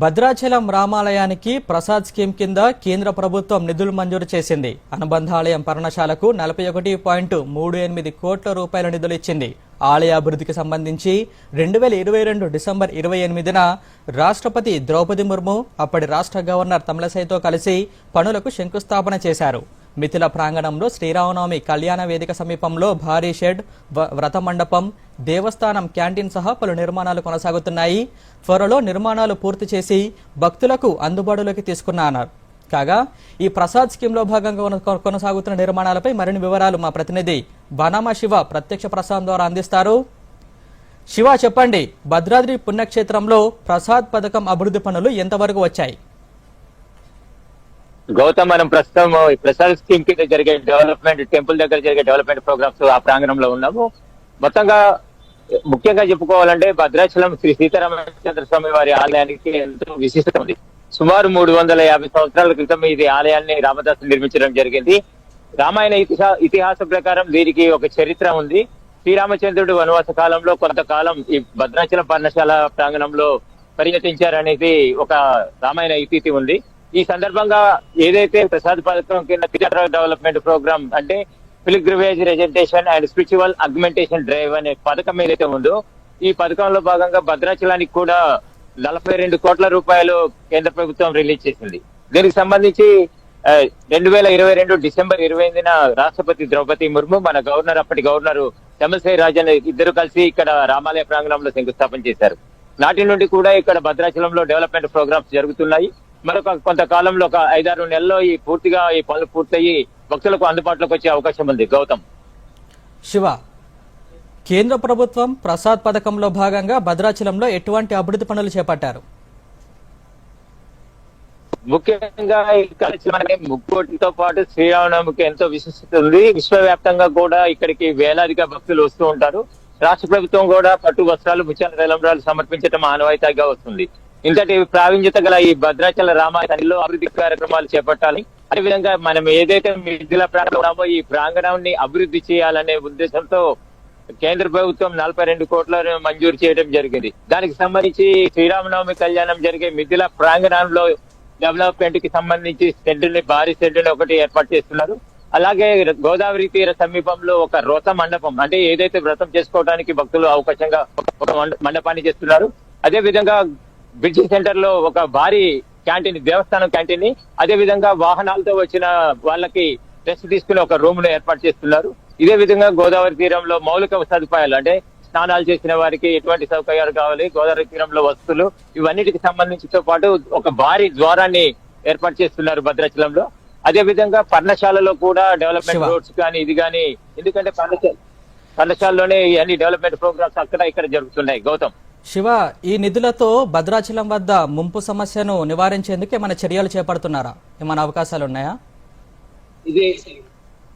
Bhadrachalam రామాలయానికి Prasad scheme కింద కేంద్ర ప్రభుత్వం నిధులు మంజూరు చేసింది. అనుబంధాలయం పర్ణశాలకు నలభై ఒకటి పాయింట్ మూడు ఎనిమిది కోట్ల రూపాయల నిధులు ఇచ్చింది. ఆలయ అభివృద్ధికి సంబంధించి రెండు వేల ఇరవై రెండు డిసెంబర్ ఇరవై ఎనిమిదిన రాష్ట్రపతి ద్రౌపది ముర్ము అప్పటి రాష్ట్ర గవర్నర్ తమిళసైతో కలిసి పనులకు శంకుస్థాపన చేశారు. మిథిల ప్రాంగణంలో శ్రీరామనవమి కళ్యాణ వేదిక సమీపంలో భారీ షెడ్ వ- వ్రత మండపం దేవస్థానం క్యాంటీన్ సహా పలు నిర్మాణాలు కొనసాగుతున్నాయి. త్వరలో నిర్మాణాలు పూర్తి చేసి భక్తులకు అందుబాటులోకి తీసుకున్నారు కాగా ఈ ప్రసాద్ స్కీమ్లో భాగంగా కొన- కొనసాగుతున్న నిర్మాణాలపై మరిన్ని వివరాలు మా ప్రతినిధి బనామా శివ ప్రత్యక్ష ప్రసాదం ద్వారా అందిస్తారు. శివ చెప్పండి భద్రాద్రి పుణ్యక్షేత్రంలో ప్రసాద్ పథకం అభివృద్ధి పనులు ఎంతవరకు వచ్చాయి? గౌతమ్ మనం ప్రస్తుతం ఈ ప్రసాద్ స్కీమ్ కింద జరిగే డెవలప్మెంట్ టెంపుల్ దగ్గర జరిగే డెవలప్మెంట్ ప్రోగ్రామ్స్ ఆ ప్రాంగణంలో ఉన్నాము. మొత్తంగా ముఖ్యంగా చెప్పుకోవాలంటే భద్రాచలం శ్రీ సీతారామచంద్ర స్వామి వారి ఆలయానికి ఎంతో విశిష్టత ఉంది. సుమారు మూడు వందల యాభై సంవత్సరాల క్రితం ఇది ఆలయాన్ని రామదాసు నిర్మించడం జరిగింది. రామాయణ ఇతిహా ప్రకారం దీనికి ఒక చరిత్ర ఉంది. శ్రీరామచంద్రుడు వనవాస కాలంలో కొంతకాలం ఈ భద్రాచలం పర్ణశాల ప్రాంగణంలో పర్యటించారనేది ఒక రామాయణ ఇతిథి ఉంది. ఈ సందర్భంగా ఏదైతే ప్రసాద్ పథకం కింద థియేటర్ డెవలప్మెంట్ ప్రోగ్రామ్ అంటే pilgrimage rejuvenation and spiritual augmentation drive అనే పథకం ఏదైతే ఉందో ఈ పథకంలో భాగంగా భద్రాచలానికి కూడా నలభై రెండు కోట్ల రూపాయలు కేంద్ర ప్రభుత్వం రిలీజ్ చేసింది. దీనికి సంబంధించి రెండు వేల ఇరవై రెండు డిసెంబర్ ఇరవై ఎనిమిదిన రాష్ట్రపతి ద్రౌపది ముర్ము మన గవర్నర్ అప్పటి గవర్నర్ తమిళసై రాజన్ ఇద్దరు కలిసి ఇక్కడ రామాలయ ప్రాంగణంలో శంకుస్థాపన చేశారు. నాటి నుండి కూడా ఇక్కడ భద్రాచలంలో డెవలప్మెంట్ ప్రోగ్రామ్స్ జరుగుతున్నాయి. మరొక కొంతకాలంలో ఒక ఐదారు నెలల్లో ఈ పూర్తిగా ఈ పనులు పూర్తయి భక్తులకు అందుబాటులోకి వచ్చే అవకాశం ఉంది. గౌతమ్. శివ కేంద్ర ప్రభుత్వం ప్రసాద్ పథకంలో భాగంగా భద్రాచలంలో ఎటువంటి అభివృద్ధి పనులు చేపట్టారు? ముఖ్యంగా ఇక్కడ మనకి ముక్కోటితో పాటు శ్రీరామనవమికి ఎంతో విశిష్టత ఉంది. విశ్వవ్యాప్తంగా కూడా ఇక్కడికి వేలాదిగా భక్తులు వస్తూ ఉంటారు. రాష్ట్ర ప్రభుత్వం కూడా పట్టు వస్త్రాలు ముత్యాల తలంబ్రాలు సమర్పించడం ఆనవాయితీగా వస్తుంది. ఇంతటి ప్రావీణ్యత గల ఈ భద్రాచల రామాయణంలో అభివృద్ధి కార్యక్రమాలు చేపట్టాలి. అదేవిధంగా మనం ఏదైతే మిథిల ప్రాంతం ఉన్నామో ఈ ప్రాంగణాన్ని అభివృద్ధి చేయాలనే ఉద్దేశంతో కేంద్ర ప్రభుత్వం నలభై రెండు కోట్లను మంజూరు చేయడం జరిగింది. దానికి సంబంధించి శ్రీరామనవమి కళ్యాణం జరిగే మిథిల ప్రాంగణంలో డెవలప్మెంట్కి సంబంధించి షెడ్ని భారీ షెడ్ని ఒకటి ఏర్పాటు చేస్తున్నారు. అలాగే గోదావరి తీర సమీపంలో ఒక వ్రత మండపం అంటే ఏదైతే వ్రతం చేసుకోవడానికి భక్తులు అవకాశంగా ఒక మండ- మండపాన్ని చేస్తున్నారు. అదే విధంగా బ్రిడ్జి సెంటర్లో ఒక భారీ క్యాంటీన్ దేవస్థానం క్యాంటీన్ని అదే విధంగా వాహనాలతో వచ్చిన వాళ్ళకి రెస్ట్ తీసుకునే ఒక రూమ్ను ఏర్పాటు చేస్తున్నారు. ఇదే విధంగా గోదావరి తీరంలో మౌలిక సదుపాయాలు అంటే స్నానాలు చేసిన వారికి ఎటువంటి సౌకర్యాలు కావాలి గోదావరి తీరంలో వస్తువులు ఇవన్నిటికి సంబంధించితో పాటు ఒక భారీ ద్వారాన్ని ఏర్పాటు చేస్తున్నారు భద్రాచలంలో. అదే విధంగా పర్ణశాలలో కూడా డెవలప్మెంట్. రోడ్స్ కానీ ఇది కానీ ఎందుకంటే పర్ణశాల పర్ణశాలలోనే అన్ని డెవలప్మెంట్ ప్రోగ్రామ్స్ అక్కడ ఇక్కడ జరుగుతున్నాయి. గౌతమ్. శివ ఈ నిధులతో భద్రాచలం వద్ద ముంపు సమస్యను నివారించేందుకు ఏమైనా చర్యలు చేపడుతున్నారా? ఏమైనా అవకాశాలు ఉన్నాయా ఇది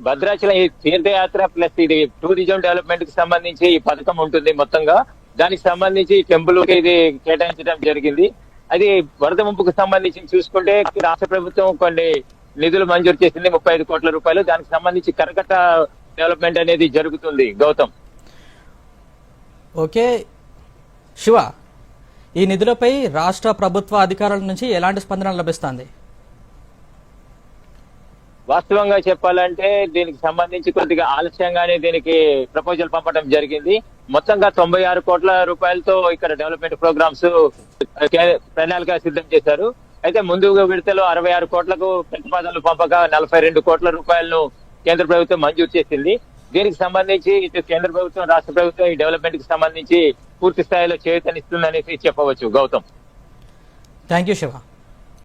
భద్రాచలం ఈ తీర్థయాత్ర ప్లస్ ఇది టూరిజం డెవలప్మెంట్కి సంబంధించి ఈ పథకం ఉంటుంది మొత్తంగా. దానికి సంబంధించి టెంపుల్ ఇది కేటాయించడం జరిగింది. అది వరద ముంపుకు సంబంధించి చూసుకుంటే రాష్ట్ర ప్రభుత్వం కొన్ని నిధులు మంజూరు చేసింది ముప్పై ఐదు కోట్ల రూపాయలు. దానికి సంబంధించి కరకట్ట డెవలప్మెంట్ అనేది జరుగుతుంది గౌతమ్. ఓకే. శివ ఈ నిధులపై రాష్ట్ర ప్రభుత్వ అధికారుల నుంచి ఎలాంటి స్పందన లభిస్తుంది? వాస్తవంగా చెప్పాలంటే దీనికి సంబంధించి కొద్దిగా ఆలస్యంగానే దీనికి ప్రపోజల్ పంపడం జరిగింది. మొత్తంగా తొంభై ఆరు కోట్ల రూపాయలతో ఇక్కడ డెవలప్మెంట్ ప్రోగ్రామ్స్ ప్రణాళిక సిద్ధం చేశారు. అయితే ముందుగా విడతలో అరవై ఆరు కోట్లకు ప్రతిపాదనలు పంపగా నలభై రెండు కోట్ల రూపాయలను కేంద్ర ప్రభుత్వం మంజూరు చేసింది. దీనికి సంబంధించి ఇటు కేంద్ర ప్రభుత్వం రాష్ట్ర ప్రభుత్వం ఈ డెవలప్మెంట్కి సంబంధించి పూర్తి స్థాయిలో చేయూతనిస్తుందనేసి చెప్పవచ్చు. గౌతమ్. Thank you Shiva